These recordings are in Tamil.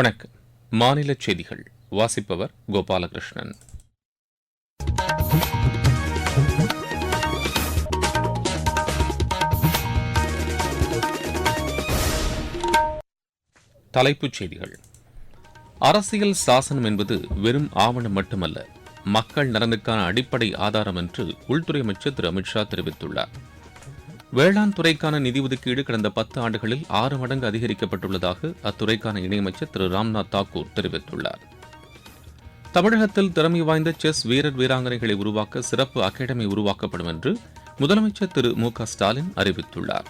வணக்கம். மாநில செய்திகள். வாசிப்பவர் கோபாலகிருஷ்ணன். தலைப்புச் செய்திகள். அரசியல் சாசனம் என்பது வெறும் ஆவணம் மட்டுமல்ல மக்கள் நலனுக்கான அடிப்படை ஆதாரம் என்று உள்துறை அமைச்சர் திரு அமித்ஷா தெரிவித்துள்ளார். வேளாண் துறைக்கான நிதி ஒதுக்கீடு கடந்த பத்து ஆண்டுகளில் ஆறு மடங்கு அதிகரிக்கப்பட்டுள்ளதாக அத்துறைக்கான இணையமைச்சர் திரு ராம்நாத் தாக்கூர் தெரிவித்துள்ளார். தமிழகத்தில் திறமை வாய்ந்த செஸ் வீரர் வீராங்கனைகளை உருவாக்க சிறப்பு அகாடமி உருவாக்கப்படும் என்று முதலமைச்சர் திரு மு க ஸ்டாலின் அறிவித்துள்ளார்.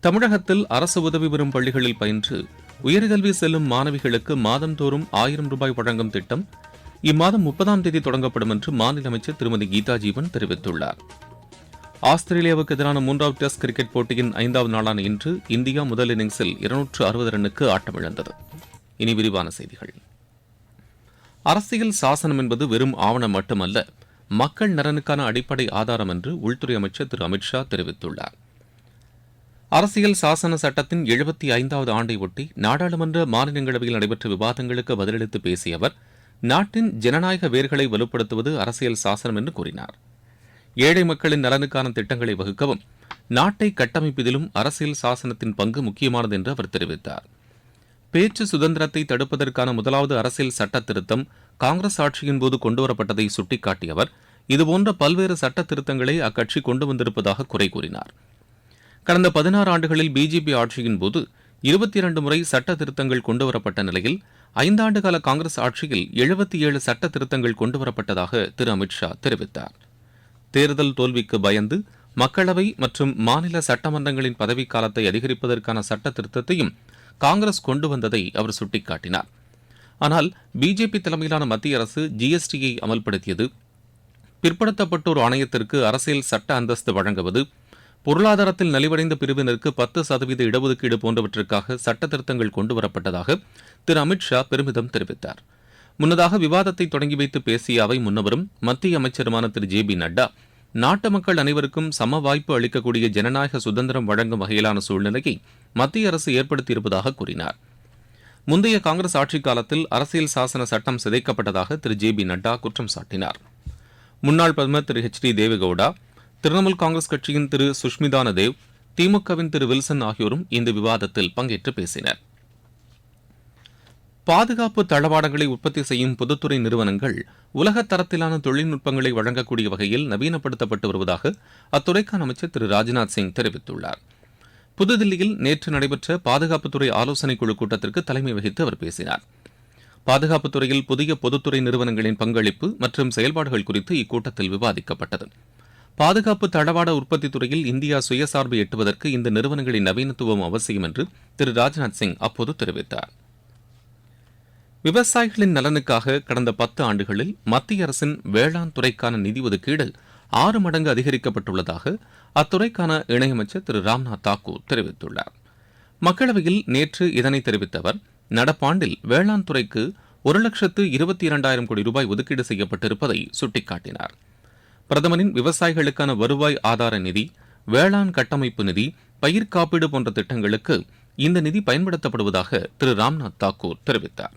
தமிழகத்தில் அரசு உதவி பெறும் பள்ளிகளில் பயின்று உயர்கல்வி செல்லும் மாணவிகளுக்கு மாதந்தோறும் ஆயிரம் ரூபாய் வழங்கும் திட்டம் இம்மாதம் முப்பதாம் தேதி தொடங்கப்படும் என்று மாநில அமைச்சர் திருமதி கீதா ஜீவன் தெரிவித்துள்ளார். ஆஸ்திரேலியாவுக்கு எதிரான மூன்றாவது டெஸ்ட் கிரிக்கெட் போட்டியின் ஐந்தாவது நாளான இன்று இந்தியா முதல் இன்னிங்ஸில் இருநூற்று அறுபது ரன்னுக்கு ஆட்டமிழந்தது இனி விரிவான செய்திகள். அரசியல் சாசனம் என்பது வெறும் ஆவணம் மட்டுமல்ல மக்கள் நலனுக்கான அடிப்படை ஆதாரம் என்று உள்துறை அமைச்சர் திரு. அமித்ஷா தெரிவித்துள்ளார். அரசியல் சாசன சட்டத்தின் எழுபத்தி ஐந்தாவது ஆண்டை ஒட்டி நாடாளுமன்ற மாநிலங்களவையில் நடைபெற்ற விவாதங்களுக்கு பதிலளித்து பேசிய அவர் நாட்டின் ஜனநாயக வேர்களை வலுப்படுத்துவது அரசியல் சாசனம் என்று கூறினார். ஏழை மக்களின் நலனுக்கான திட்டங்களை வகுக்கவும் நாட்டை கட்டமைப்பதிலும் அரசியல் சாசனத்தின் பங்கு முக்கியமானது என்று அவர் தெரிவித்தார். பேச்சு சுதந்திரத்தை தடுப்பதற்கான முதலாவது அரசியல் சட்ட திருத்தம் காங்கிரஸ் ஆட்சியின் போது கொண்டுவரப்பட்டதை சுட்டிக்காட்டிய அவர் இதுபோன்ற பல்வேறு சட்ட திருத்தங்களை அக்கட்சி கொண்டு வந்திருப்பதாக குறை கூறினார். கடந்த பதினாறு ஆண்டுகளில் பிஜேபி ஆட்சியின் போது இருபத்தி இரண்டு முறை சட்ட திருத்தங்கள் கொண்டுவரப்பட்ட நிலையில் ஐந்தாண்டு கால காங்கிரஸ் ஆட்சியில் எழுபத்தி ஏழு சட்ட திருத்தங்கள் கொண்டுவரப்பட்டதாக திரு அமித்ஷா தெரிவித்தார். தேர்தல் தோல்விக்கு பயந்து மக்களவை மற்றும் மாநில சட்டமன்றங்களின் பதவிக்காலத்தை அதிகரிப்பதற்கான சட்ட திருத்தத்தையும் காங்கிரஸ் கொண்டு வந்ததை அவர் சுட்டிக்காட்டினார். ஆனால் பிஜேபி தலைமையிலான மத்திய அரசு ஜிஎஸ்டியை அமல்படுத்தியது. பிற்படுத்தப்பட்டோர் ஆணையத்திற்கு அரசியல் சட்ட அந்தஸ்து வழங்குவது பொருளாதாரத்தில் நலிவடைந்த பிரிவினருக்கு பத்து சதவீத இடஒதுக்கீடு போன்றவற்றிற்காக சட்ட திருத்தங்கள் கொண்டுவரப்பட்டதாக திரு அமித்ஷா பெருமிதம் தெரிவித்தார். முன்னதாக விவாதத்தை தொடங்கி வைத்து பேசிய அவை முன்னவரும் மத்திய அமைச்சருமான திரு. ஜே. பி. நட்டா நாட்டு மக்கள் அனைவருக்கும் சம வாய்ப்பு அளிக்கக்கூடிய ஜனநாயக சுதந்திரம் வழங்கும் வகையிலான சூழ்நிலையை மத்திய அரசு ஏற்படுத்தியிருப்பதாக கூறினார். முந்தைய காங்கிரஸ் ஆட்சிக் காலத்தில் அரசியல் சாசன சட்டம் சிதைக்கப்பட்டதாக திரு. ஜே. பி. நட்டா குற்றம் சாட்டினார். முன்னாள் பிரதமர் திரு. H D. Deve Gowda Trinamool Congress கட்சியின் திரு. சுஷ்மிதான தேவ் திமுகவின் திரு. வில்சன் ஆகியோரும் இந்த விவாதத்தில் பங்கேற்று பேசினர். பாதுகாப்பு தளவாடங்களை உற்பத்தி செய்யும் பொதுத்துறை நிறுவனங்கள் உலக தரத்திலான தொழில்நுட்பங்களை வழங்கக்கூடிய வகையில் நவீனப்படுத்தப்பட்டு வருவதாக அத்துறைக்கான அமைச்சர் திரு. ராஜ்நாத் சிங் தெரிவித்துள்ளார். புதுதில்லியில் நேற்று நடைபெற்ற பாதுகாப்புத்துறை ஆலோசனைக் குழு கூட்டத்திற்கு தலைமை வகித்து அவர் பேசினார். பாதுகாப்புத்துறையில் புதிய பொதுத்துறை நிறுவனங்களின் பங்களிப்பு மற்றும் செயல்பாடுகள் குறித்து இக்கூட்டத்தில் விவாதிக்கப்பட்டது. பாதுகாப்பு தளவாட உற்பத்தி துறையில் இந்தியா சுயசார்பு எட்டுவதற்கு இந்த நிறுவனங்களின் நவீனத்துவம் அவசியம் என்று திரு. ராஜ்நாத் சிங் அப்போது தெரிவித்தார். விவசாயிகளின் நலனுக்காக கடந்த பத்து ஆண்டுகளில் மத்திய அரசின் வேளாண் துறைக்கான நிதி ஒதுக்கீடு ஆறு மடங்கு அதிகரிக்கப்பட்டுள்ளதாக அத்துறைக்கான இணையமைச்சர் திரு ராம்நாத் தாக்கூர் தெரிவித்துள்ளார். மக்களவையில் நேற்று இதனை தெரிவித்த அவர் நடப்பாண்டில் வேளாண் துறைக்கு ஒரு லட்சத்து இருபத்தி இரண்டாயிரம் கோடி ரூபாய் ஒதுக்கீடு செய்யப்பட்டிருப்பதை சுட்டிக்காட்டினார். பிரதமரின் விவசாயிகளுக்கான வருவாய் ஆதார நிதி வேளாண் கட்டமைப்பு நிதி பயிர் காப்பீடு போன்ற திட்டங்களுக்கு இந்த நிதி பயன்படுத்தப்படுவதாக திரு ராம்நாத் தாக்கூர் தெரிவித்தார்.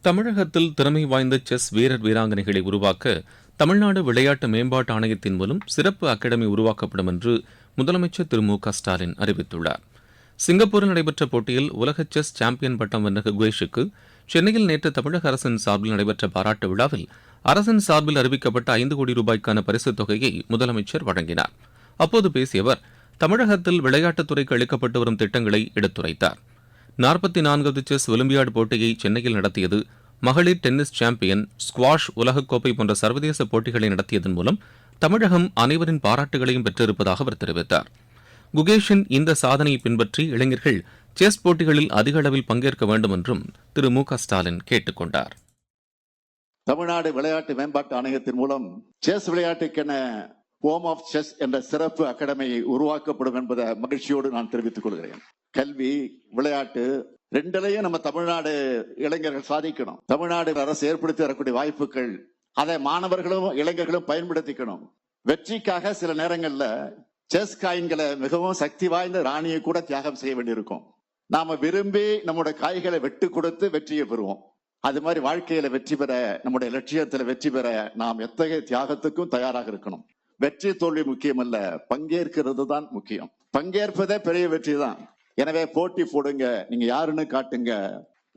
தமிழகத்தில் திறமை வாய்ந்த செஸ் வீரர் வீராங்கனைகளை உருவாக்க தமிழ்நாடு விளையாட்டு மேம்பாட்டு ஆணையத்தின் மூலம் சிறப்பு அகாடமி உருவாக்கப்படும் என்று முதலமைச்சர் திரு மு க ஸ்டாலின் அறிவித்துள்ளார். சிங்கப்பூரில் நடைபெற்ற போட்டியில் உலக செஸ் சாம்பியன் பட்டம் வென்ற குகேஷுக்கு சென்னையில் நேற்று தமிழக அரசின் சார்பில் நடைபெற்ற பாராட்டு விழாவில் அரசின் சார்பில் அறிவிக்கப்பட்ட ஐந்து கோடி ரூபாய்க்கான பரிசுத் தொகையை முதலமைச்சர் வழங்கினார். அப்போது பேசிய அவர் தமிழகத்தில் விளையாட்டுத்துறைக்கு அளிக்கப்பட்டு வரும் திட்டங்களை எடுத்துரைத்தார். நாற்பத்தி நான்காவது செஸ் ஒலிம்பியாடு போட்டியை சென்னையில் நடத்தியது மகளிர் டென்னிஸ் சாம்பியன் ஸ்குவாஷ் உலகக்கோப்பை போன்ற சர்வதேச போட்டிகளை நடத்தியதன் மூலம் தமிழகம் அனைவரின் பாராட்டுகளையும் பெற்றிருப்பதாக அவர் தெரிவித்தார். குகேஷின் இந்த சாதனையை பின்பற்றி இளைஞர்கள் செஸ் போட்டிகளில் அதிக அளவில் பங்கேற்க வேண்டும் என்றும் திரு மு க ஸ்டாலின் கேட்டுக் கொண்டார். தமிழ்நாடு விளையாட்டு மேம்பாட்டு ஆணையத்தின் மூலம் செஸ் விளையாட்டுக்கென ஹோம் ஆஃப் செஸ் என்ற சிறப்பு அகாடமியை உருவாக்கப்படும் என்பதை மகிழ்ச்சியோடு நான் தெரிவித்துக் கொள்கிறேன். கல்வி விளையாட்டு ரெண்டிலையும் நம்ம தமிழ்நாடு இளைஞர்கள் சாதிக்கணும். தமிழ்நாடு அரசு ஏற்படுத்தி வரக்கூடிய வாய்ப்புகள் அதை மாணவர்களும் இளைஞர்களும் பயன்படுத்திக்கணும். வெற்றிக்காக சில நேரங்கள்ல செஸ் காயின்களை மிகவும் சக்தி வாய்ந்த ராணியை கூட தியாகம் செய்ய வேண்டியிருக்கும். நாம விரும்பி நம்முடைய காய்களை வெட்டு கொடுத்து வெற்றியை பெறுவோம். அது மாதிரி வாழ்க்கையில வெற்றி பெற நம்முடைய லட்சியத்துல வெற்றி பெற நாம் எத்தகைய தியாகத்துக்கும் தயாராக இருக்கணும். வெற்றி தோல்வி முக்கியமல்ல. பங்கேற்கிறது தான் முக்கியம். பங்கேற்பதே பெரிய வெற்றி தான். எனவே போட்டி போடுங்க நீங்க யாருன்னு காட்டுங்க.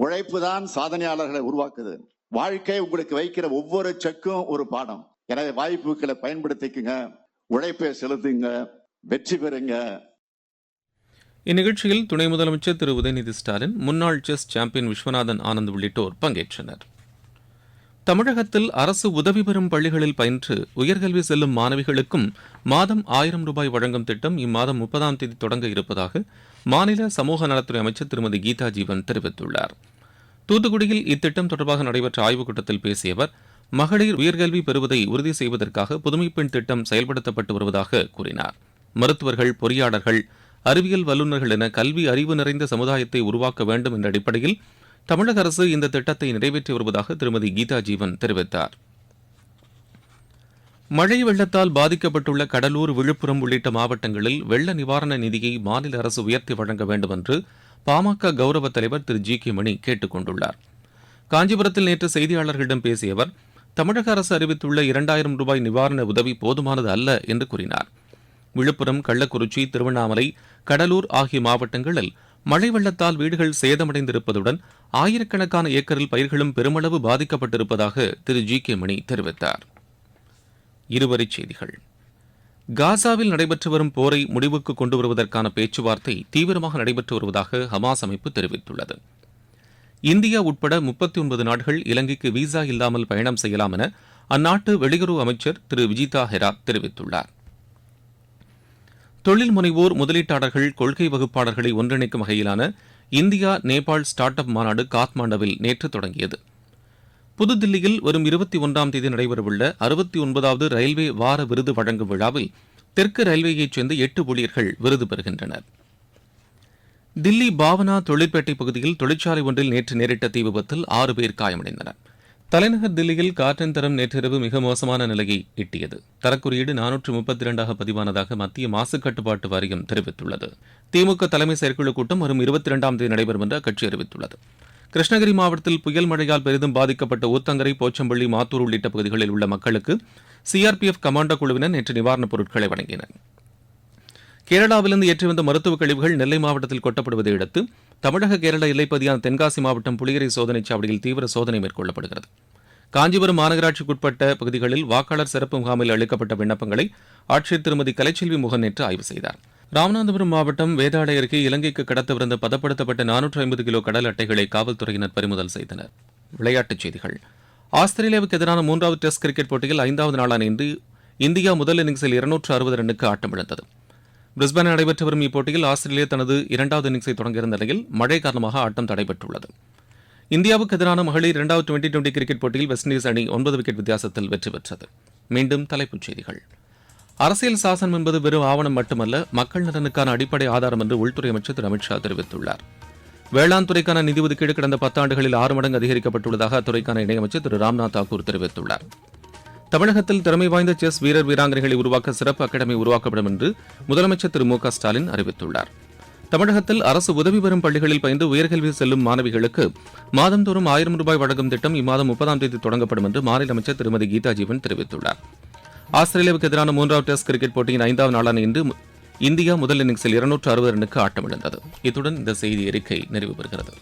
உழைப்பு தான் சாதனையாளர்களை உருவாக்குது. வாழ்க்கை உங்களுக்கு வைக்கிற ஒவ்வொரு செக்கும் ஒரு பாடம். எனவே வாய்ப்புகளை பயன்படுத்திக்குங்க உழைப்பை செலுத்துங்க வெற்றி பெறுங்க. இந்நிகழ்ச்சியில் துணை முதலமைச்சர் திரு உதயநிதி ஸ்டாலின் முன்னாள் செஸ் சாம்பியன் விஸ்வநாதன் ஆனந்த் உள்ளிட்டோர் பங்கேற்றனர். தமிழகத்தில் அரசு உதவி பெறும் பள்ளிகளில் பயின்று உயர்கல்வி செல்லும் மாணவிகளுக்கும் மாதம் ஆயிரம் ரூபாய் வழங்கும் திட்டம் இம்மாதம் முப்பதாம் தேதி தொடங்க இருப்பதாக மாநில சமூக நலத்துறை அமைச்சர் திருமதி கீதா ஜீவன் தெரிவித்துள்ளார். தூத்துக்குடியில் இத்திட்டம் தொடர்பாக நடைபெற்ற ஆய்வுக் கூட்டத்தில் பேசிய அவர் மகளிர் உயர்கல்வி பெறுவதை உறுதி செய்வதற்காக புதுமைப்பெண் திட்டம் செயல்படுத்தப்பட்டு வருவதாக கூறினார். மருத்துவர்கள் பொறியாளர்கள் அறிவியல் வல்லுநர்கள் என கல்வி அறிவு நிறைந்த சமுதாயத்தை உருவாக்க வேண்டும் என்ற அடிப்படையில் தமிழக அரசு இந்த திட்டத்தை நிறைவேற்றி வருவதாக திருமதி கீதா ஜீவன் தெரிவித்தார். மழை வெள்ளத்தால் பாதிக்கப்பட்டுள்ள கடலூர் விழுப்புரம் உள்ளிட்ட மாவட்டங்களில் வெள்ள நிவாரண நிதியை மாநில அரசு உயர்த்தி வழங்க வேண்டும் என்று பாமக கௌரவ தலைவர் திரு ஜி கே மணி கேட்டுக் கொண்டுள்ளார். காஞ்சிபுரத்தில் நேற்று செய்தியாளர்களிடம் பேசிய அவர் தமிழக அரசு அறிவித்துள்ள இரண்டாயிரம் ரூபாய் நிவாரண உதவி போதுமானது அல்ல என்று கூறினார். விழுப்புரம் கள்ளக்குறிச்சி திருவண்ணாமலை கடலூர் ஆகிய மாவட்டங்களில் மழை வெள்ளத்தால் வீடுகள் சேதமடைந்திருப்பதுடன் ஆயிரக்கணக்கான ஏக்கரில் பயிர்களும் பெருமளவு பாதிக்கப்பட்டிருப்பதாக திரு ஜி கே மணி தெரிவித்தார். இருவரிச் செய்திகள். காசாவில் நடைபெற்று வரும் போரை முடிவுக்கு கொண்டு வருவதற்கான பேச்சுவார்த்தை தீவிரமாக நடைபெற்று வருவதாக ஹமாஸ் அமைப்பு தெரிவித்துள்ளது. இந்தியா உட்பட முப்பத்தி ஒன்பது நாடுகள் இலங்கைக்கு விசா இல்லாமல் பயணம் செய்யலாம் என அந்நாட்டு வெளியுறவு அமைச்சர் திரு விஜிதா ஹெராத் தெரிவித்துள்ளார். தொழில் முனைவோர் முதலீட்டாளர்கள் கொள்கை வகுப்பாளர்களை ஒன்றிணைக்கும் வகையிலான இந்தியா நேபாள் ஸ்டார்ட் அப் மாநாடு காத்மாண்டுவில் நேற்று தொடங்கியது. புதுதில்லியில் வரும் இருபத்தி ஒன்றாம் தேதி நடைபெறவுள்ள அறுபத்தி ஒன்பதாவது ரயில்வே வார விருது வழங்கும் விழாவில் தெற்கு ரயில்வேயைச் சேர்ந்த எட்டு ஊழியர்கள் விருது பெறுகின்றனர். தில்லி பாவனா தொழிற்பேட்டை பகுதியில் தொழிற்சாலை ஒன்றில் நேற்று நேரிட்ட தீ விபத்தில் ஆறு பேர் காயமடைந்தனர். தலைநகர் தில்லியில் காற்றின் தரம் நேற்றிரவு மிக மோசமான நிலையை எட்டியது. தரக்குறியீடு நானூற்று முப்பத்தி இரண்டாக பதிவானதாக மத்திய மாசு கட்டுப்பாட்டு வாரியம் தெரிவித்துள்ளது. திமுக தலைமை செயற்குழு கூட்டம் வரும் இருபத்தி இரண்டாம் தேதி நடைபெறும் என்று அக்கட்சி அறிவித்துள்ளது. கிருஷ்ணகிரி மாவட்டத்தில் புயல் மழையால் பெரிதும் பாதிக்கப்பட்ட ஊத்தங்கரை போச்சம்பள்ளி மாத்தூர் உள்ளிட்ட பகுதிகளில் உள்ள மக்களுக்கு சிஆர்பிஎஃப் கமாண்டோ குழுவினர் நேற்று நிவாரணப் பொருட்களை வழங்கினர். கேரளாவிலிருந்து ஏற்றி வந்த மருத்துவக் கழிவுகள் நெல்லை மாவட்டத்தில் கொட்டப்படுவதை அடுத்து தமிழக கேரள எல்லைப்பகுதியான தென்காசி மாவட்டம் புலிகரை சோதனைச் சாவடியில் தீவிர சோதனை மேற்கொள்ளப்படுகிறது. காஞ்சிபுரம் மாநகராட்சிக்குட்பட்ட பகுதிகளில் வாக்காளர் சிறப்பு முகாமில் அளிக்கப்பட்ட விண்ணப்பங்களை ஆட்சியர் திருமதி கலைச்செல்வி முகன் நேற்று ஆய்வு செய்தார். ராமநாதபுரம் மாவட்டம் வேதாளை அருகே இலங்கைக்கு கடத்தவிருந்த பதப்படுத்தப்பட்ட நானூற்று ஐம்பது கிலோ கடல் அட்டைகளை காவல்துறையினர் பறிமுதல் செய்தனர். விளையாட்டுச் செய்திகள். ஆஸ்திரேலியாவுக்கு எதிரான மூன்றாவது டெஸ்ட் கிரிக்கெட் போட்டியில் ஐந்தாவது நாளான இன்று இந்தியா முதல் இன்னிங்ஸில் இருநூற்று அறுபது ரன்னுக்கு ஆட்டமிழந்தது பிரிஸ்பேன் நடைபெற்று வரும் இப்போட்டியில் ஆஸ்திரேலியா தனது இரண்டாவது இன்னிங்ஸை தொடங்கியிருந்த நிலையில் மழை காரணமாக ஆட்டம் தடைபெற்றுள்ளது. இந்தியாவுக்கு எதிரான மகளிர் இரண்டாவது டுவெண்டி டுவெண்டி கிரிக்கெட் போட்டியில் வெஸ்ட் இண்டீஸ் அணி ஒன்பது விக்கெட் வித்தியாசத்தில் வெற்றி பெற்றது. மீண்டும் தலைப்புச் செய்திகள். அரசியல் சாசனம் என்பது வெறும் ஆவணம் மட்டுமல்ல மக்கள் நலனுக்கான அடிப்படை ஆதாரம் என்று உள்துறை அமைச்சர் திரு அமித்ஷா தெரிவித்துள்ளார். வேளாண் துறைக்கான நிதி ஒதுக்கீடு கடந்த பத்தாண்டுகளில் ஆறு மடங்கு அதிகரிக்கப்பட்டுள்ளதாக அத்துறைக்கான இணையமைச்சர் திரு ராம்நாத் தாக்கூர் தெரிவித்துள்ளார். தமிழகத்தில் திறமை வாய்ந்த செஸ் வீரர் வீராங்கனைகளை உருவாக்க சிறப்பு அகாடமி உருவாக்கப்படும் என்று முதலமைச்சர் திரு மு ஸ்டாலின் அறிவித்துள்ளார். தமிழகத்தில் அரசு உதவி பெறும் பள்ளிகளில் பயின்று உயர்கல்வி செல்லும் மாணவிகளுக்கு மாதந்தோறும் ஆயிரம் ரூபாய் வழங்கும் திட்டம் இம்மாதம் முப்பதாம் தேதி தொடங்கப்படும் என்று மாநில அமைச்சர் திருமதி கீதா ஜீவன் தெரிவித்துள்ளார். ஆஸ்திரேலியாவுக்கு எதிரான மூன்றாவது டெஸ்ட் கிரிக்கெட் போட்டியின் ஐந்தாவது நாளான இன்று இந்தியா முதல் இன்னிங்ஸில் இருநூற்று அறுபது ரன்னுக்கு ஆட்டமிழந்தது. இத்துடன் இந்த செய்தி அறிக்கை நிறைவு பெறுகிறது.